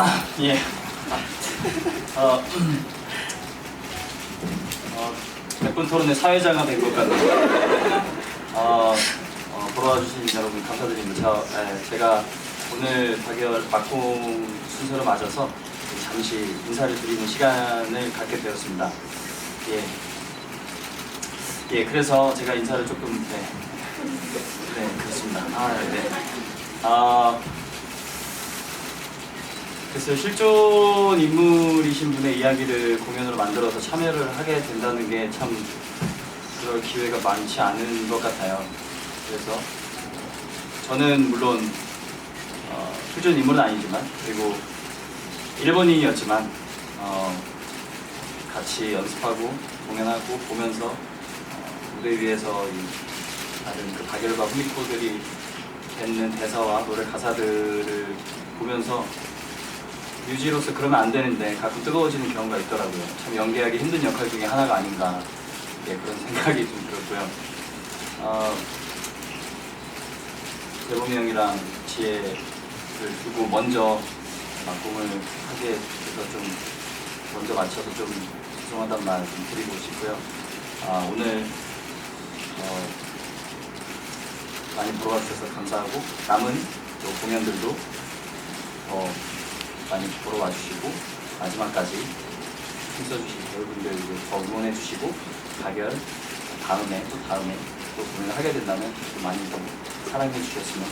아, 예. 어, 어, 백분 토론의 사회자가 된 것 같네요. 어, 어, 보러 와주신 여러분 감사드립니다. 저, 에, 제가 오늘 박열 막공 순서를 맞아서 잠시 인사를 드리는 시간을 갖게 되었습니다. 예. 예, 그래서 제가 인사를 조금, 네. 네, 그렇습니다. 아, 네. 아, 글쎄요, 실존 인물이신 분의 이야기를 공연으로 만들어서 참여를 하게 된다는 게 참 그럴 기회가 많지 않은 것 같아요. 그래서 저는 물론 어, 실존 인물은 아니지만 그리고 일본인이었지만 어, 같이 연습하고 공연하고 보면서 어, 무대 위에서 이 다른 그 박열과 후미코들이 뱉는 대사와 노래 가사들을 보면서 뮤지로서 그러면 안 되는데 가끔 뜨거워지는 경우가 있더라고요. 참 연기하기 힘든 역할 중에 하나가 아닌가 예, 그런 생각이 좀 들었고요. 어, 재범이 형이랑 지혜를 두고 먼저 막공을 하게 돼서 좀 먼저 맞춰서 좀 죄송하단 말 좀 드리고 싶고요. 아, 오늘 어, 많이 보러 와주셔서 감사하고 남은 또 공연들도 더 많이 보러 와주시고 마지막까지 힘써주신 여러분들 더 응원해주시고 가결 다음에 또 다음에 또 공연을 하게 된다면 또 많이 더 사랑해 주셨으면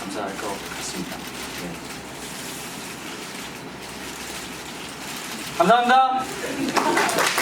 감사할 것 같습니다. 네. 감사합니다.